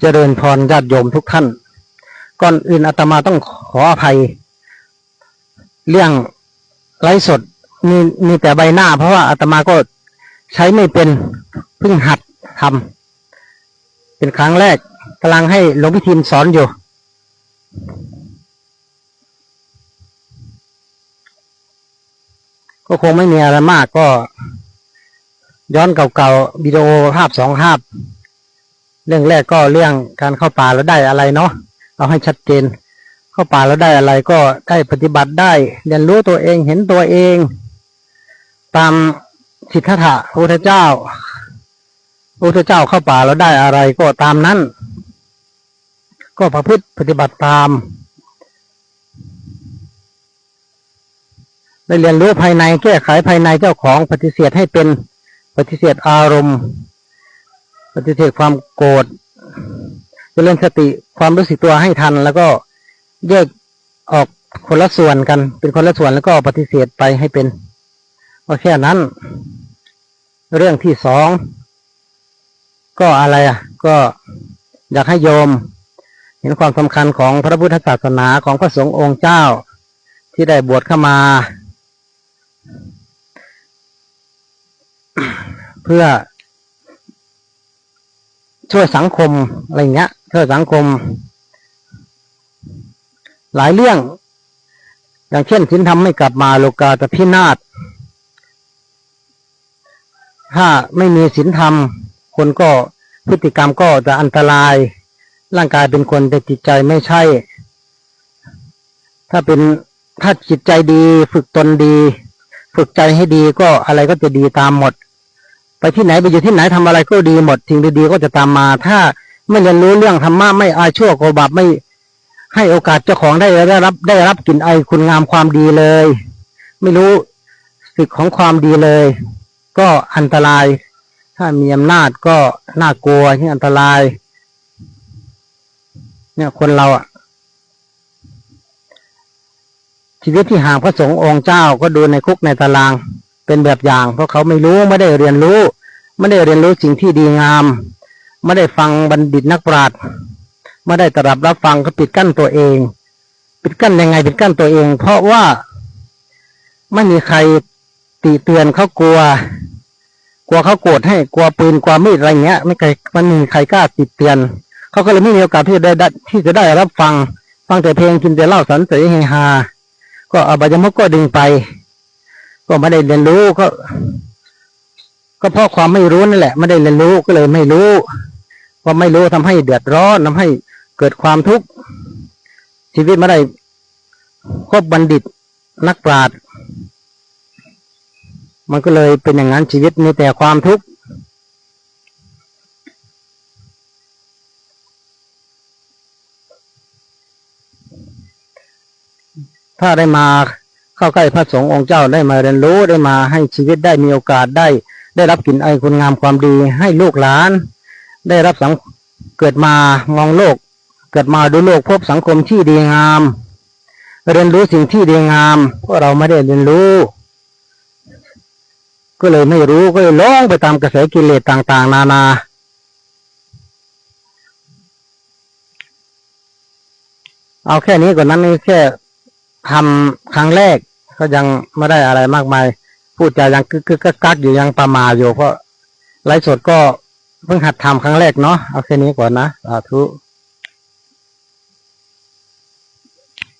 เจริญพรญาติโยมทุกท่าน ก่อนอื่นอาตมาต้องขออภัย เรื่องไลฟ์สดมีมีแต่ใบหน้า เพราะว่าอาตมาก็ใช้ไม่เป็นเพิ่งหัดทำเป็นครั้งแรกกำลังให้หลวงพิทินสอนอยู่ ก็คงไม่มีอะไรมากก็ ย้อนเก่าๆวิดีโอภาพสองภาพ เรื่องแรกก็เรื่องการเข้าป่าแล้วได้อะไรเนาะเอาให้ชัดเจน เข้าป่าแล้วได้อะไรก็ได้ปฏิบัติได้ เรียนรู้ตัวเองเห็นตัวเอง ตามสิทธะพระพุทธเจ้าพระพุทธเจ้าเข้าป่าแล้วได้อะไรก็ตามนั้น ก็ประพฤติปฏิบัติตามได้เรียนรู้ภายในแก้ไขภายในเจ้าของปฏิเสธให้เป็นปฏิเสธอารมณ์ ปฏิเสธความโกรธจเจริญสติความรู้สึกตัวให้ทัน แล้วก็แยกออกคนละส่วนกัน เป็นคนละส่วนแล้วก็ปฏิเสธไปให้เป็นก็แค่นั้น เรื่องที่สองก็อะไรอะ ก็อยากให้โยม เห็นความสำคัญของพระพุทธศาสนาของพระสงฆ์องค์เจ้า ที่ได้บวชเข้ามา เพื่อ ช่วยสังคมอะไรเงี้ย ช่วยสังคม หลายเรื่อง อย่างเช่นสินธรรมไม่กลับมาโลกาตพินาศถ้าไม่มีศีลธรรม คนก็พฤติกรรมก็จะอันตราย ร่างกายเป็นคนแต่จิตใจไม่ใช่ ถ้าเป็นถ้าจิตใจดี ฝึกตนดี ฝึกใจให้ดีก็อะไรก็จะดีตามหมด ไปที่ไหนไปอยู่ที่ไหนทำอะไรก็ดีหมดสิ่งดีๆก็จะตามมา ถ้าไม่เรียนรู้เรื่องธรรมะไม่อายชั่วโกบาปไม่ให้โอกาสเจ้าของได้ได้รับได้รับกลิ่นไอคุณงามความดีเลย ไม่รู้สึกของความดีเลย ก็อันตราย ถ้ามีอำนาจก็น่ากลัวที่อันตราย เนี่ยคนเราอะชีวิตที่ห่างพระสงฆ์องค์เจ้าก็ดูในคุกในตาราง เป็นแบบอย่าง เพราะเขาไม่รู้ไม่ได้เรียนรู้ ไม่ได้เรียนรู้สิ่งที่ดีงาม ไม่ได้ฟังบัณฑิตนักปราชญ์ไม่ได้ตรับรับฟังก็ปิดกั้นตัวเอง ปิดกั้นยังไงปิดกั้นตัวเอง เพราะว่าไม่มีใครตีเตือนเขากลัว กลัวเขาโกรธให้กลัวปืนกลัวมีดอะไรเงี้ย ไม่เคยมันไมมีใครกล้าติเตือนเขาก็เลยไม่มีโอกาสที่จะได้ที่จะได้รับฟัง ฟังแต่เพลงกินแต่เหล้าสันเสยเฮฮาก็อบายมุกก็ดึงไป ก็ไม่ได้เรียนรู้ก็ ก็เพราะความไม่รู้นั่นแหละ ไม่ได้เรียนรู้ก็เลยไม่รู้พอไม่รู้ทำให้เดือดร้อนทำให้เกิดความทุกข์ชีวิตไม่ได้คบบัณฑิตนักปราชญ์มันก็เลยเป็นอย่างนั้นชีวิตมีแต่ความทุกข์ถ้าได้มา เข้าใกล้พระสงฆ์องค์เจ้าได้มาเรียนรู้ได้มาให้ชีวิตได้มีโอกาสได้ ได้รับกลิ่นไอคุณงามความดีให้ลูกหลาน ได้รับสังเกิดมามองโลก เกิดมาดูโลกพบสังคมที่ดีงาม เรียนรู้สิ่งที่ดีงามเพราะเราไม่ได้เรียนรู้ ก็เลยไม่รู้ก็เลยล่องไปตามกระแสกิเลสต่าง ๆ นานาเอาแค่นี้ก่อนนั้นนี่แค่ทำครั้งแรก ก็ยังไม่ได้อะไรมากมาย พูดจายังกึกกึกกักอยู่ยังประมาทอยู่เพราะไลฟ์สดก็เพิ่งหัดทำครั้งแรกเนาะเอาแค่นี้ก่อนนะสาธุ